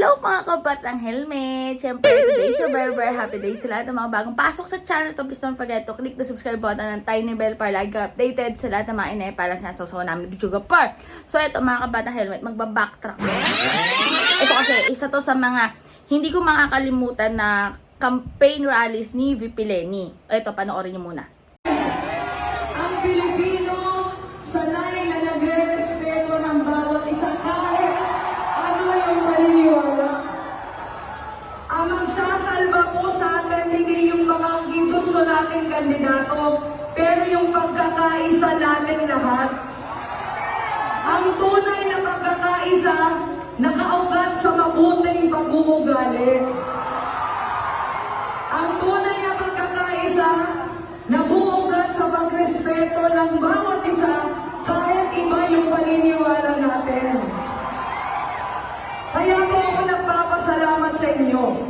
Hello mga kabatang helmet! Siyempre, today is your very, very happy day sa lahat ng mga bagong pasok sa channel to. Please don't forget to click the subscribe button ng tiny bell para lagi updated sa lahat ng mga inay para sa nasasawa namin ng Bichuga Par. So, ito mga kabatang helmet, magbabacktrack ko. Ito kasi, isa to sa mga hindi ko makakalimutan na campaign rallies ni VP Lenny. Ito, panoorin niyo muna. Ang Pilipino sanay na hindi yung mga gusto nating kandidato, pero yung pagkakaisa natin lahat. Ang tunay na pagkakaisa nakaugat sa mabuting pag-uugali. Ang tunay na pagkakaisa, nabuugat sa pagrespeto ng bawat isa kahit iba yung paniniwala natin. Kaya po ako nagpapasalamat sa inyo.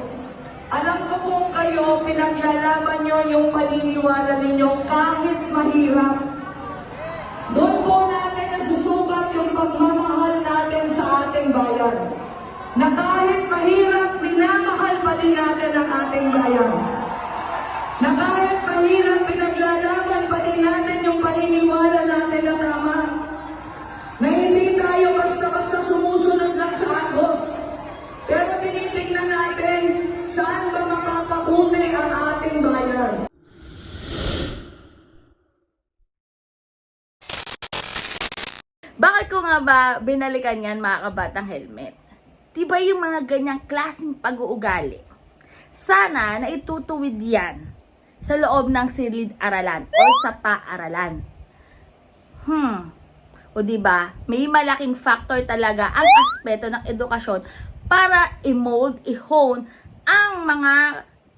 Alam ko pong kayo, pinaglalaban nyo yung paniniwala ninyo kahit mahirap. Doon po natin nasusukat yung pagmamahal natin sa ating bayan. Na kahit mahirap, minamahal pa din natin ang ating bayan. Na kahit mahirap, pinaglalaban pa din natin yung paniniwala Bakit ko nga ba binalikan yan mga kabatang helmet? Diba yung mga ganyang klaseng pag-uugali? Sana na itutuwid yan sa loob ng silid-aralan o sa paaralan. Hmm. O di ba? May malaking factor talaga ang aspeto ng edukasyon para i-mold, i-hone ang mga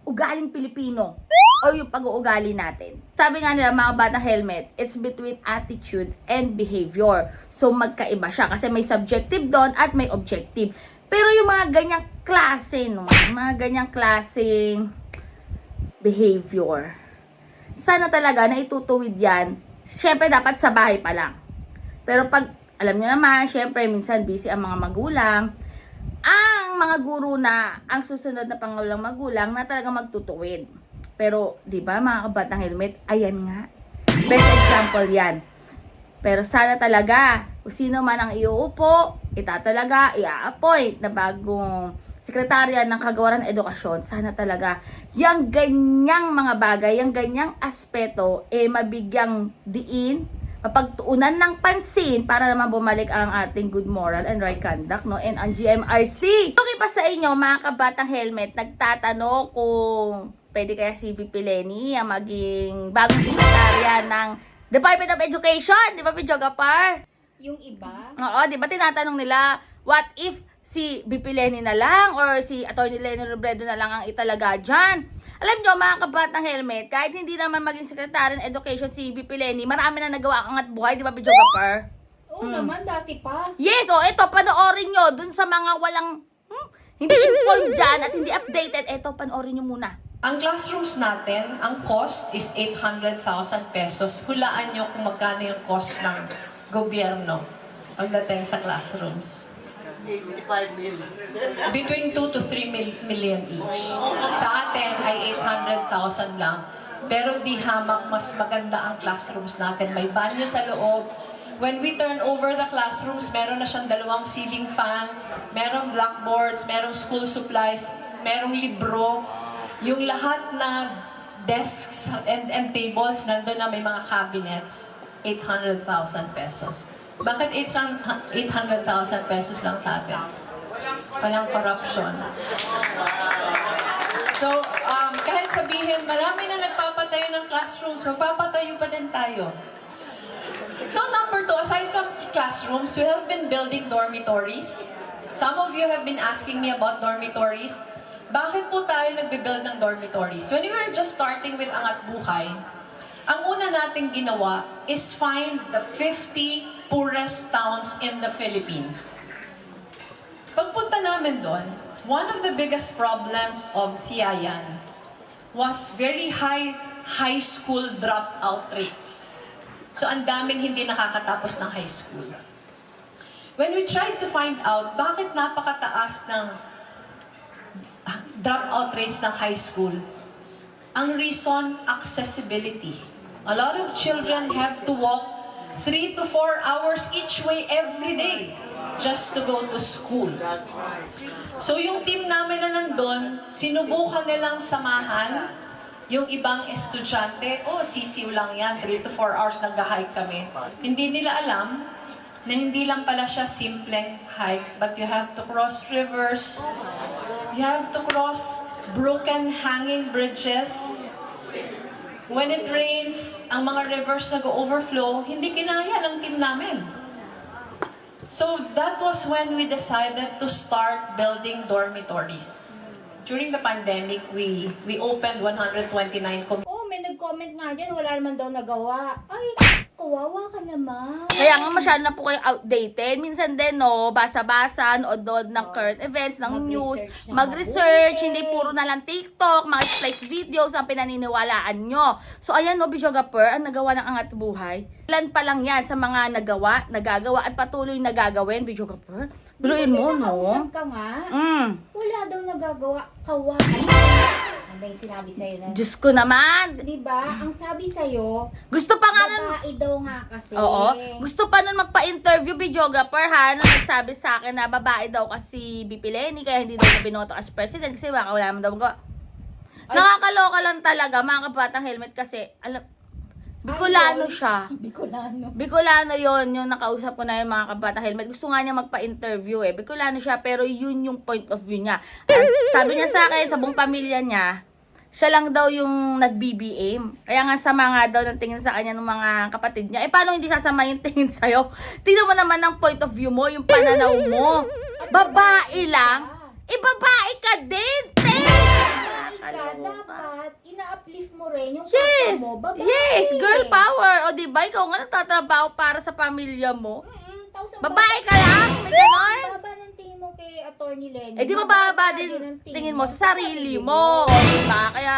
ugaling Pilipino o yung pag-uugali natin. Sabi nga nila mga batang helmet, it's between attitude and behavior. So magkaiba siya kasi may subjective doon at may objective. Pero yung mga ganyang klase, no, mga ganyang klaseng behavior, sana talaga na itutuwid yan, syempre dapat sa bahay pa lang. Pero pag, alam nyo naman, syempre minsan busy ang mga magulang, ang mga guro na ang susunod na pangulang magulang na talaga magtutuwid. Pero, di ba mga kabatang helmet, ayan nga. Best example yan. Pero sana talaga, kung sino man ang iuupo, itatalaga, i-appoint na bagong sekretarya ng Kagawaran Edukasyon, sana talaga yung ganyang mga bagay, yung ganyang aspeto, eh mabigyang diin, mapagtuunan ng pansin para naman bumalik ang ating good moral and right conduct, no? And ang GMRC. Okay pa sa inyo, mga kabatang helmet, nagtatanong kung pwede kaya si VP Lenny ang maging bagong sekretarya ng Department of Education, di ba, Pidjogapar? Yung iba, Oo, di ba tinatanong nila, what if si BP Lenny na lang or si Atty. Lenny Robredo na lang ang italaga dyan? Alam nyo, mga kabatang helmet, kahit hindi naman maging Secretary ng Education si BP Lenny, marami na nagawa angat buhay, di ba, Bidyo Gapar? oo naman, dati pa. Yes, o, ito, panoorin nyo, dun sa mga walang, hmm, hindi informed dyan at hindi updated, ito, panoorin nyo muna. Ang classrooms natin, ang cost is 800,000 pesos. Hulaan nyo kung magkano yung cost ng gobyerno pagdating sa classrooms. 85 million. Between 2 to 3 mil- million each. Sa atin ay 800,000 lang. Pero di hamak mas maganda ang classrooms natin. May banyo sa loob. When we turn over the classrooms, meron na siyang dalawang ceiling fan, merong blackboards, merong school supplies, merong libro. Yung lahat na desks and, and tables, nandun na may mga cabinets. 800,000 pesos. Bakit 800,000 pesos lang sa atin? Walang corruption. So, um, kahit sabihin, marami na nagpapatayo ng classrooms, magpapatayo pa din tayo. So, number two, aside from classrooms, we have been building dormitories. Some of you have been asking me about dormitories. Bakit po tayo nagbe-build ng dormitories? When we were just starting with Angat Buhay, ang una nating ginawa is find the 50 poorest towns in the Philippines. Pagpunta namin doon, one of the biggest problems of Siayan was very high high school dropout rates. So ang daming hindi nakakatapos ng high school. When we tried to find out bakit napakataas ng dropout rates ng high school? Ang reason, accessibility. A lot of children have to walk three to four hours each way every day just to go to school. So yung team namin na nandun, sinubukan nilang samahan yung ibang estudyante, oh, sisiw lang yan, 3 to 4 hours nag-hike kami. Hindi nila alam na hindi lang pala siya simpleng hike, but you have to cross rivers, you have to cross broken hanging bridges. When it rains, ang mga rivers nag-overflow, hindi kinaya ng team namin. So that was when we decided to start building dormitories. During the pandemic, we we opened 129 com- Oh, may nag-comment nga dyan, wala naman daw nagawa. Ay, kawawa ka naman. Kaya nga masyado na po kayo outdated. Minsan din, no, basa-basa, nood-nood ng current events, ng news, Mag-research ng mag-research, mabuti. hindi puro na lang TikTok, mga slice videos ang pinaniniwalaan nyo. So, ayan, no, Bishogapur, ang nagawa ng Angat Buhay. Ilan pa lang yan sa mga nagawa, nagagawa, at patuloy na gagawin, Bishogapur. Biruin mo, no? Pinakausap ka nga. Mm. Wala daw nagagawa. Kawawa. Ba yung sinabi sa'yo na? Diyos ko naman. Di ba? Ang sabi sa'yo, Gusto pa nga nun, babae daw nga kasi. Oo. Gusto pa nun magpa-interview videographer ha, nung nagsabi sa akin na babae daw kasi BP Lenny, kaya hindi daw niya binoto as president kasi baka wala naman daw magawa. Ay. Nakakaloka lang talaga, mga kabatang helmet kasi, alam, Bicolano siya. Bicolano. Bicolano yon yung nakausap ko na yung mga kabatang helmet. Gusto nga niya magpa-interview eh. Bicolano siya, pero yun yung point of view niya. At sabi niya sa akin, sa buong pamilya niya, siya lang daw yung nag-BBM. Kaya nga sama nga daw ng tingin sa kanya ng mga kapatid niya. Eh, paano hindi sasama yung tingin sa'yo? Tingnan mo naman ang point of view mo, yung pananaw mo. Babae lang. Eh, babae ka din, ka, dapat ina-uplift mo rin yung Yes! mo. Babae. Yes! Girl power! O, di ba? Ikaw nga nagtatrabaho para sa pamilya mo. Mm-mm, ang Babae ka lang? May ganon? Baba ng tingin mo kay Attorney Lenny. Eh di mababa Mababa din tingin mo sa sarili mo. O di ba? Kaya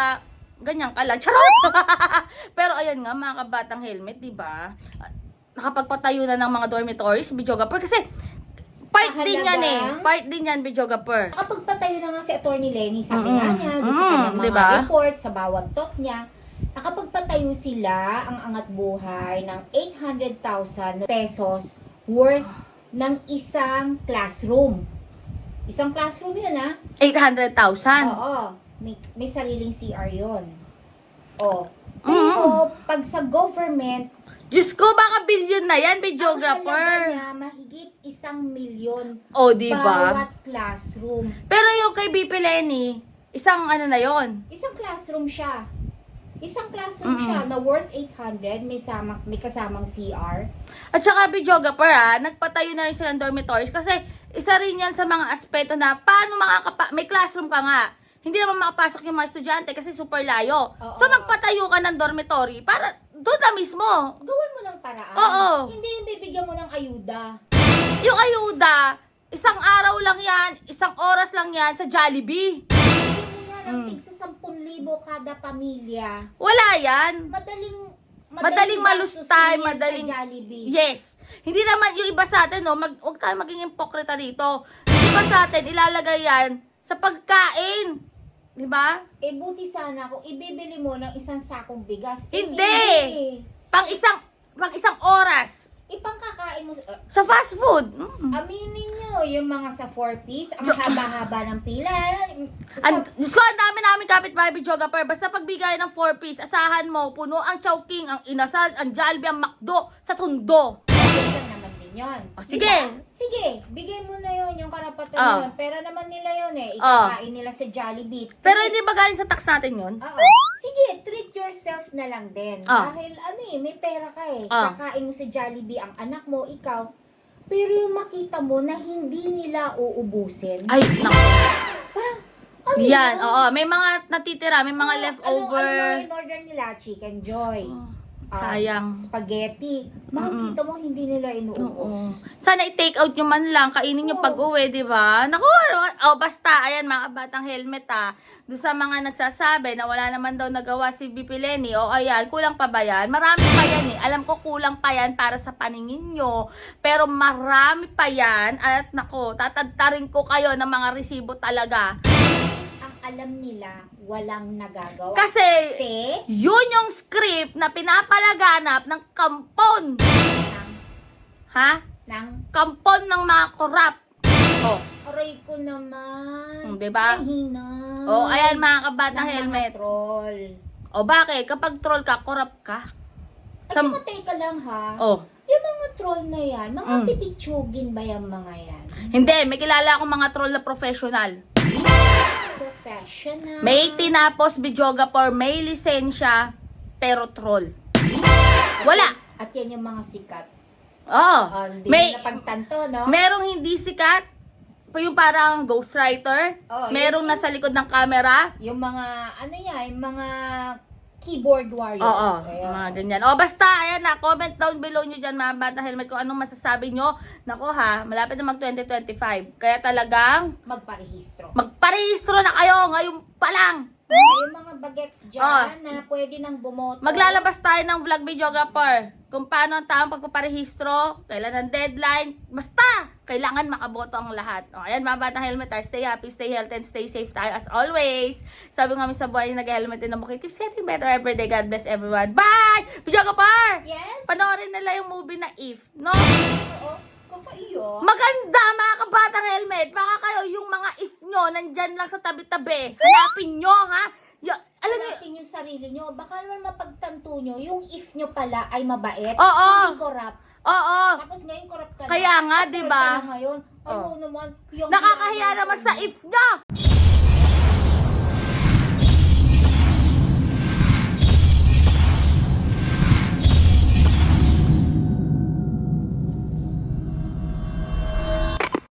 ganyan ka lang. Charot! Pero ayan nga mga kabatang helmet, di ba? Nakapagpatayo na ng mga dormitories, videographer. Kasi part din yan eh. Part din yan, videographer. Kapag patayo na nga si Attorney Lenny, sabi Mm-mm. niya, gusto Mm, kanya mga diba? reports sa bawat talk niya, nakapagpatayo sila ang angat buhay ng 800,000 pesos worth ng isang classroom. Isang classroom yun ah. 800,000. Oo. May, may sariling CR yun. O. Mm. Pero pag sa government, Diyos ko, baka billion na yan, ang videographer. halaga niya mahigit isang milyon O, di ba? bawat classroom. Pero yung kay BP Lenny, isang ano na yon Isang classroom siya. Isang classroom Mm-mm. siya na worth 800, may, sama, may kasamang CR. At saka videographer ha, nagpatayo na rin silang dormitories kasi isa rin yan sa mga aspeto na paano makakapa... May classroom ka nga. Hindi naman makapasok yung mga estudyante kasi super layo. Oo. So magpatayo ka ng dormitory para doon na mismo. Gawan mo ng paraan. Oo. Hindi yung bibigyan mo ng ayuda. Yung ayuda, isang araw lang yan, isang oras lang yan sa Jollibee. Ng Mm. tigsa 10,000 kada pamilya. Wala yan. Madaling Madaling malustay, madaling- sa Jollibee. Yes. Hindi naman yung iba sa atin, no, mag, huwag tayo maging hipokrita dito. Yung iba sa atin, ilalagay yan sa pagkain. Di ba? Eh buti sana kung ibibili mo ng isang sakong bigas. Eh, Hindi. hindi. Pang isang, pang isang oras. Ipangkakain mo. sa- uh, Sa fast food. Mm. aminin nyo, yung mga sa 4-piece, ang haba-haba ng pila. Sa Ang, Diyos ko, ang dami namin kapit-bahay videographer. Basta pagbigay ng 4-piece, asahan mo, puno ang Chowking, ang Inasal, ang Jollibee, ang McDo, sa Tundo. Yun. O, Di sige. ba? Sige, bigay mo na yun, yung karapatan Ah. na yun. Pera naman nila yun eh. Ah. Ikakain nila sa Jollibee. Pero hindi ba galing sa tax natin yun? Oo. Sige, treat yourself na lang din. Ah. Dahil ano eh, may pera ka eh. Ah. Kakain mo sa Jollibee ang anak mo, ikaw. Pero yung makita mo na hindi nila uubusin. Ay, naku. Parang, ano Yan, yun? oo. May mga natitira, may mga Oo, leftover. Ano, ano in order nila? Chicken joy. Oh, ah, sayang. spaghetti. Makikita mo hindi nila inuubos. Oo. Sana i-take out nyo man lang, kainin nyo pag-uwi, di ba? Naku, oh, basta, ayan mga batang helmet ah. Doon sa mga nagsasabi na wala naman daw nagawa si BP Lenny, o ayan, kulang pa ba yan? Marami pa yan eh. Alam ko kulang pa yan para sa paningin nyo. Pero marami pa yan. At nako, tatadtarin ko kayo ng mga resibo talaga. Ang alam nila walang nagagawa. Kasi, Kasi, yun yung script na pinapalaganap ng kampon. Ha? ng, Kampon ng mga korap. Oh, aray ko naman. Hmm, di ba? Ang hina. oh ayan mga kabatang Ng mga helmet. troll. O bakit? Kapag troll ka, korap ka. At Sam- saka teka lang ha, Oh, yung mga troll na yan, mga Mm. pipitsugin ba yung mga yan? hindi. May kilala akong mga troll na professional. Professional. May tinapos videographer, may lisensya, pero troll. Wala. At yan yung mga sikat. Oh, Oh, hindi may, na pagtanto, no? merong hindi sikat, pa yung parang ghostwriter, Oh, merong nasa likod ng camera, yung mga, ano yan, yung mga keyboard warriors. Oo, Ayun. mga ganyan. O basta, ayan na, comment down below nyo dyan mga bata helmet kung anong masasabi nyo. Nako ha, malapit na mag 2025. Kaya talagang Magparehistro. magparehistro na kayo ngayon pa lang. Ay, yung mga bagets dyan Oh. na pwede nang bumoto. Maglalabas tayo ng vlog videographer kung paano ang tamang pagpaparehistro, kailan ang deadline, basta kailangan makaboto ang lahat. O, ayan mga batang helmet tayo, stay happy, stay healthy, and stay safe tayo as always. Sabi nga sa buhay nag-helmet din na bukid, keep getting better every day. God bless everyone. Bye! Videographer! Yes? Panoorin nila yung movie na If, no? Oo. Kakaiyo. Maganda mga kabatang helmet. Baka kayo yung mga if nyo nandyan lang sa tabi-tabi. Hanapin nyo, ha? Y- alam niyo, Hanapin yung sarili nyo. Baka naman mapagtanto nyo, yung if nyo pala ay mabait. Oo. Hindi corrupt. oo. Tapos ngayon corrupt ka na. Kaya nga, corrupt ba? ka na ngayon. Ay, mo naman. yung- Nakakahiya naman sa if nyo.